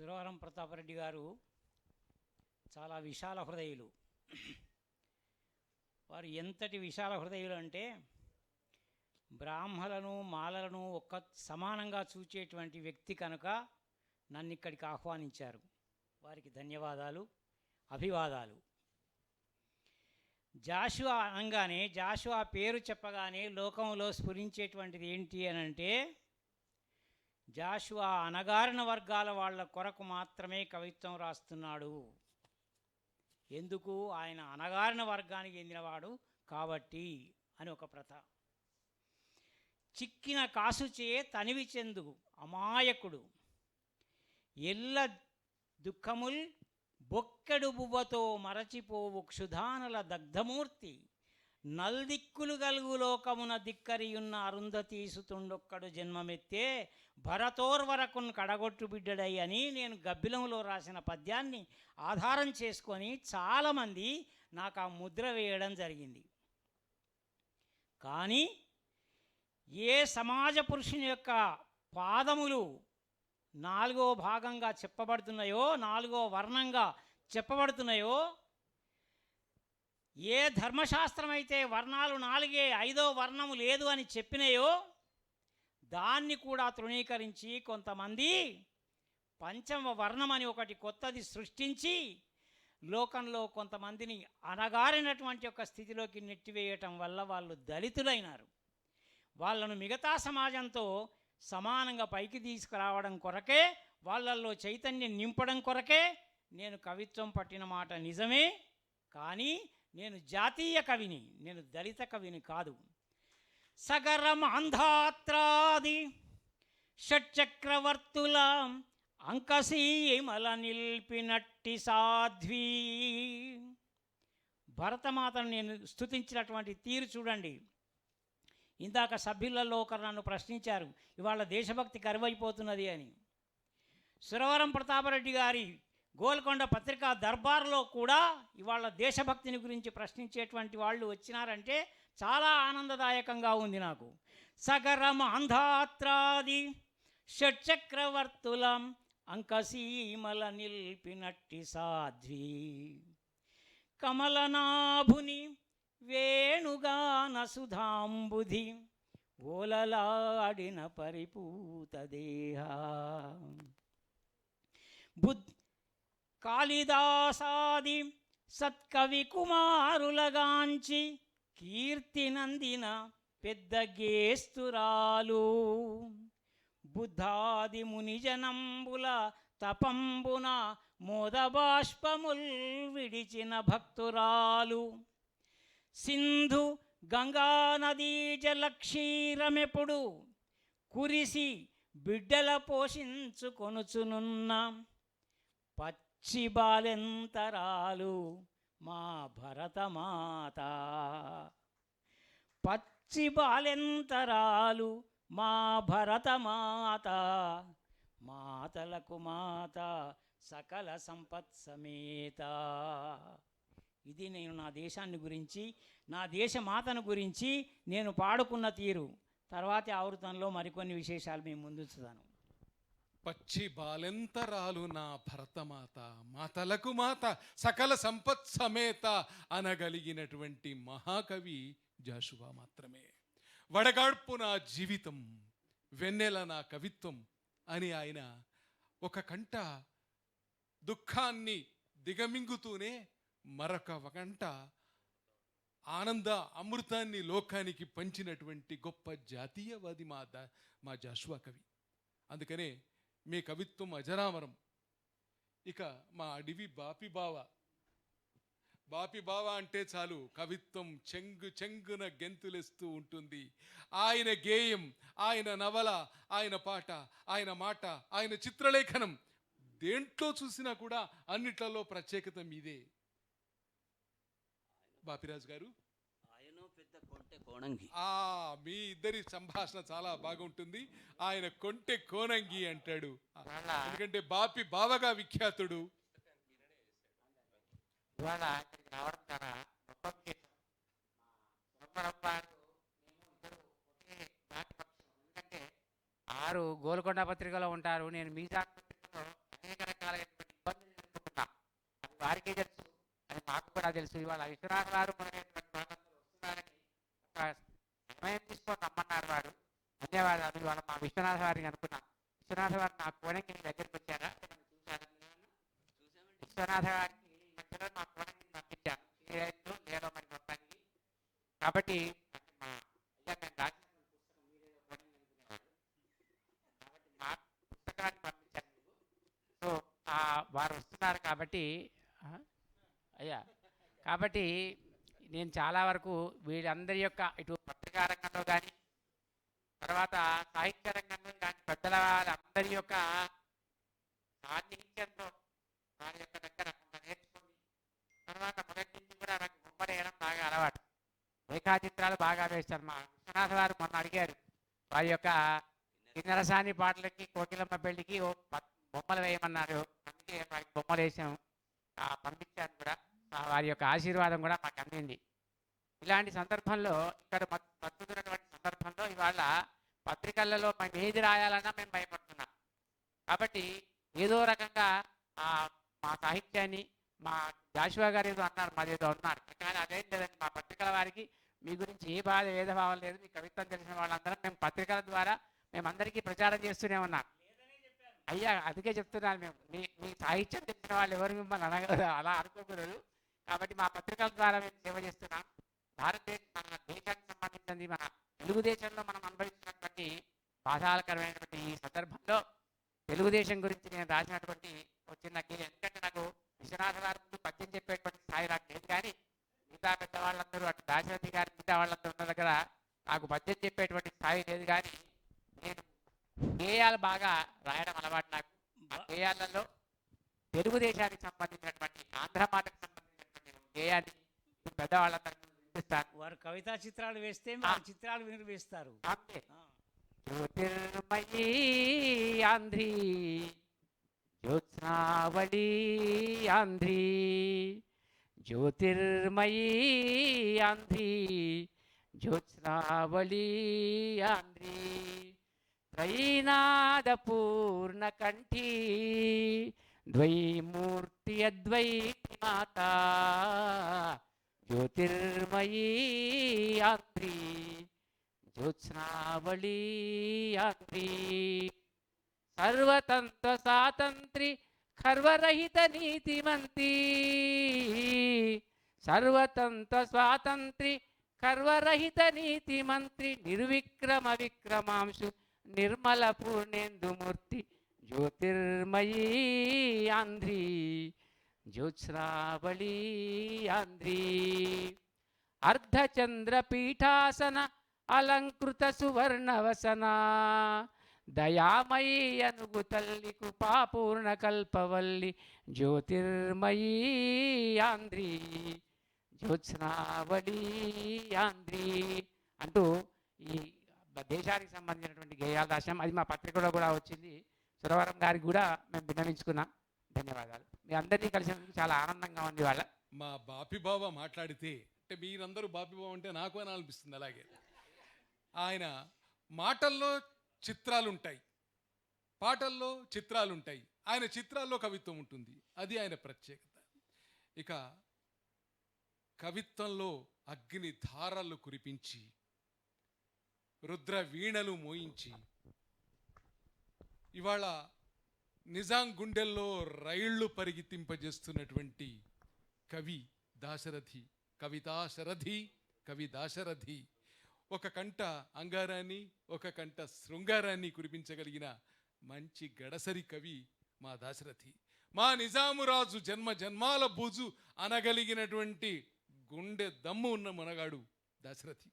సురవరం ప్రతాపరెడ్డి గారు చాలా విశాల హృదయులు. వారు ఎంతటి విశాల హృదయులు అంటే బ్రాహ్మలను మాలలను ఒక్క సమానంగా చూచేటువంటి వ్యక్తి కనుక నన్ను ఇక్కడికి ఆహ్వానించారు. వారికి ధన్యవాదాలు అభివాదాలు. జాషువా అనగానే జాషువా పేరు చెప్పగానే లోకంలో స్ఫురించేటువంటిది ఏంటి అని అంటే జాషువా అనగారిన వర్గాల వాళ్ళ కొరకు మాత్రమే కవిత్వం రాస్తున్నాడు. ఎందుకు? ఆయన అనగారిన వర్గానికి చెందినవాడు కాబట్టి అని ఒక ప్రథ. చిక్కిన కాసుచే తనివి చెందు అమాయకుడు. ఎల్ల దుఃఖముల్ బొక్కెడు బువ్వతో మరచిపోవు క్షుధానల దగ్ధమూర్తి. నల్దిక్కులు గలుగు లోకమున దిక్కరియున్న అరుంధతీసుతుండొక్కడు జన్మమెత్తే భరతోర్వరకున్ కడగొట్టు బిడ్డడై అని నేను గబ్బిలంలో రాసిన పద్యాన్ని ఆధారం చేసుకొని చాలామంది నాకు ఆ ముద్ర వేయడం జరిగింది. కానీ ఏ సమాజ పురుషుని యొక్క పాదములు నాలుగో భాగంగా చెప్పబడుతున్నాయో నాలుగో వర్ణంగా చెప్పబడుతున్నాయో ఏ ధర్మశాస్త్రం అయితే వర్ణాలు నాలుగే ఐదో వర్ణము లేదు అని చెప్పినాయో దాన్ని కూడా తృణీకరించి కొంతమంది పంచమ వర్ణం అని ఒకటి కొత్తది సృష్టించి లోకంలో కొంతమందిని అనగారినటువంటి ఒక స్థితిలోకి నెట్టివేయటం వల్ల వాళ్ళు దళితులైనారు. వాళ్ళను మిగతా సమాజంతో సమానంగా పైకి తీసుకురావడం కొరకే వాళ్ళల్లో చైతన్యం నింపడం కొరకే నేను కవిత్వం పట్టిన మాట నిజమే కానీ నేను జాతీయ కవిని నేను దళిత కవిని కాదు. సగరం అంధాత్రాది షట్చక్రవర్తుల అంకసీమల నిల్పినట్టి సాధ్వీ. భరతమాతను నేను స్తుతించినటువంటి తీరు చూడండి. ఇందాక సభ్యులలో ఒకరు నన్ను ప్రశ్నించారు ఇవాళ దేశభక్తి కరువైపోతున్నది అని. సురవరం ప్రతాపరెడ్డి గారి గోల్కొండ పత్రికా దర్బార్లో కూడా ఇవాళ దేశభక్తిని గురించి ప్రశ్నించేటువంటి వాళ్ళు వచ్చినారంటే చాలా ఆనందదాయకంగా ఉంది నాకు. సగరం అంధాత్రాది షట్చక్రవర్తులం అంకసీమల నిల్పినట్టి సాధ్వి. కమలనాభుని వేణుగాన సుధాంబుధి ఓలలాడిన పరిపూత దేహ. బుద్ కాళిదాసాది సత్కవి కుమారులగాంచి కీర్తినందిన పెద్ద గేస్తురాలు. బుద్ధాది మునిజనంబుల తపంబున మోదబాష్పముల్ విడిచిన భక్తురాలు. సింధు గంగానదీ జలక్షీరమెప్పుడు కురిసి బిడ్డల పోషించుకొనుచునున్న బాలెంతరాలు మా భరతమాత. పచ్చి బాలెంతరాలు మా భరతమాత. మాతలకు మాత సకల సంపత్ సమేత. ఇది నేను నా దేశాన్ని గురించి నా దేశ మాతను గురించి నేను పాడుకున్న తీరు. తర్వాతి ఆవృతంలో మరికొన్ని విశేషాలు మేము ముందుంచుతాను. పచ్చి బాలెంతరాలు నా భరతమాత మాతలకు మాత సకల సంపత్ సమేత అనగలిగినటువంటి మహాకవి జాషువా మాత్రమే. వడగాడ్పు నా జీవితం వెన్నెల నా కవిత్వం అని ఆయన ఒక కంట దుఃఖాన్ని దిగమింగుతూనే మరొక కంట ఆనంద అమృతాన్ని లోకానికి పంచినటువంటి గొప్ప జాతీయవాది మా దా మా జాషువా కవి. అందుకనే మీ కవిత్వం అజరామరం. ఇక మా అడివి బాపి బావ. బాపి బావ అంటే చాలు కవిత్వం చెంగు చెంగున గెంతులేస్తూ ఉంటుంది. ఆయన గేయం ఆయన నవల ఆయన పాట ఆయన మాట ఆయన చిత్రలేఖనం దేంట్లో చూసినా కూడా అన్నిట్లలో ప్రత్యేకత మీదే. బాపిరాజు గారు కొంటె కోణంగి. ఆ మీ ఇద్దరి సంభాషణ చాలా బాగుంటుంది. ఆయన కొంటె కోనంగి అంటాడు. ఎందుకంటే బాపి బావగా విఖ్యాతుడు. గారు ఆరు గోల్కొండ పత్రికలో ఉంటారు. నేను మీ అనేక రకాల వారికి తెలుసు. అది మాకు కూడా తెలుసు. ఇవాళ విశ్వనాథ వాళ్ళందరూ వస్తున్నారని సమయం తీసుకొని రమ్మన్నారు వారు. ధన్యవాదాలు. వాళ్ళ మా విశ్వనాథ వారిని అనుకున్నాం. విశ్వనాథ వారు నా కోణకి దగ్గరికి వచ్చారా? విశ్వనాథ గారికి మధ్యలో నా కోణకి పంపించాను సీరియల్లో లేదో మరి మొత్తానికి. కాబట్టి మా పుస్తకాన్ని పంపించాను సో వారు వస్తున్నారు కాబట్టి అయ్యా. కాబట్టి నేను చాలా వరకు వీళ్ళందరి యొక్క ఇటు పత్రికా రంగంలో కానీ తర్వాత సాహిత్య రంగంలో కానీ పెద్దల వాళ్ళందరి యొక్క సాన్నిహిత్యంతో వారి యొక్క దగ్గర నేర్చుకుని తర్వాత మొదటి నుంచి కూడా నాకు బొమ్మలు వేయడం బాగా అలవాటు. రేఖాచిత్రాలు బాగా వేస్తారు. మా విశ్వనాథ్ గారు మొన్న అడిగారు వారి యొక్క కిన్నరసాని పాటలకి కోకిలమ్మ పెళ్ళికి ఓ బొమ్మలు వేయమన్నారు. అందుకే వారికి బొమ్మలు వేసాము. పంపించాను కూడా. వారి యొక్క ఆశీర్వాదం కూడా మాకు అందింది. ఇలాంటి సందర్భంలో ఇక్కడ మత్- సందర్భంలో ఇవాళ పత్రికలలో మేము ఏది రాయాలన్నా మేము భయపడుతున్నాం. కాబట్టి ఏదో రకంగా ఆ మా సాహిత్యాన్ని మా జాషువా గారు ఏదో అన్నారు మాది ఏదో అన్నారు. కానీ అదేం లేదండి మా పత్రికల వారికి మీ గురించి ఏ బాధ భేదభావం లేదు మీ కవిత్వం తెలిసిన వాళ్ళందరం మేము పత్రికల ద్వారా మేమందరికీ ప్రచారం చేస్తూనే ఉన్నాం. అయ్యా అందుకే చెప్తున్నాను మేము. మీ మీ సాహిత్యం తెలిసిన వాళ్ళు ఎవరు మిమ్మల్ని అనగలరు అలా అనుకోకూడదు. కాబట్టి మా పత్రికల ద్వారా మేము సేవ చేస్తున్నాం. భారతదేశం మన దేశానికి సంబంధించింది మన తెలుగుదేశంలో మనం అనుభవిస్తున్నటువంటి బాధాకరమైనటువంటి ఈ సందర్భంలో తెలుగుదేశం గురించి నేను రాసినటువంటి గేయం ఎందుకంటే నాకు విశ్వనాథ గారి పద్యం చెప్పేటువంటి స్థాయి నాకు లేదు కానీ మిగతా పెద్దవాళ్ళందరూ అటు దాశరథి గారి మిగతా వాళ్ళందరూ ఉన్న దగ్గర నాకు పద్యం చెప్పేటువంటి స్థాయి లేదు కానీ నేను గేయాలు బాగా రాయడం అలవాటు నాకు. ఆ గేయాలలో తెలుగుదేశానికి సంబంధించినటువంటి ఆంధ్ర మాటకు గేయాన్ని ఈ పెద్దవాళ్ళందరికీ వినిపిస్తాను వారు కవితా చిత్రాలు వేస్తే మా చిత్రాలు విని వేస్తారు. అంతే. ఆ. జ్యోతిర్మయీ ఆంధ్రీ జ్యోత్స్నావళీ ఆంధ్రీ జ్యోతిర్మయీ ఆంధ్రీ జ్యోత్స్నావళీ ఆంధ్రీ కంఠీ ద్వైమూర్తి అద్వైతి మాత జ్యోతిర్మయీ యాత్రి జ్యోత్స్నావళీ యాత్రి సర్వతంత్ర స్వాతంత్రి ఖర్వరహిత నీతిమంతి సర్వతంత్ర స్వాతంత్రి కర్వరహిత నీతి మంత్రి నిర్విక్రమ విక్రమాంశు నిర్మల పూర్ణేందుమూర్తి జ్యోతిర్మయీ ఆంధ్రీ జ్యోత్స్నావళీ ఆంధ్రీ అర్ధచంద్ర పీఠాసన అలంకృత సువర్ణవసన దయామయీ అనుగు తల్లి కృపాపూర్ణ కల్పవల్లి జ్యోతిర్మయీ ఆంధ్రీ జ్యోత్స్నావళీ ఆంధ్రీ అంటూ ఈ దేశానికి సంబంధించినటువంటి గేయాలు దాశం అది మా పత్రికలో కూడా వచ్చింది. సురవరం గారికి కూడా మేము విన్నవించుకున్నాం. ధన్యవాదాలు. మీ అందరినీ కలిసినందుకు చాలా ఆనందంగా ఉంది వాళ్ళ. మా బాపి మాట్లాడితే అంటే మీరందరూ బాపి బావ అంటే నాకు అని అనిపిస్తుంది అలాగే. ఆయన మాటల్లో చిత్రాలు ఉంటాయి పాటల్లో చిత్రాలు ఉంటాయి ఆయన చిత్రాల్లో కవిత్వం ఉంటుంది. అది ఆయన ప్రత్యేకత. ఇక కవిత్వంలో అగ్ని ధారలు కురిపించి రుద్ర వీణలు మోయించి ఇవాళ నిజాం గుండెల్లో రైళ్ళు పరిగెత్తింపజేస్తున్నటువంటి కవి దాశరథి కవితాశరథి కవి దాశరథి. ఒక కంట అంగారాన్ని ఒక కంట శృంగారాన్ని కురిపించగలిగిన మంచి గడసరి కవి మా దాశరథి. మా నిజామురాజు జన్మ జన్మాల బూజు అనగలిగినటువంటి గుండె దమ్ము ఉన్న మునగాడు దాశరథి.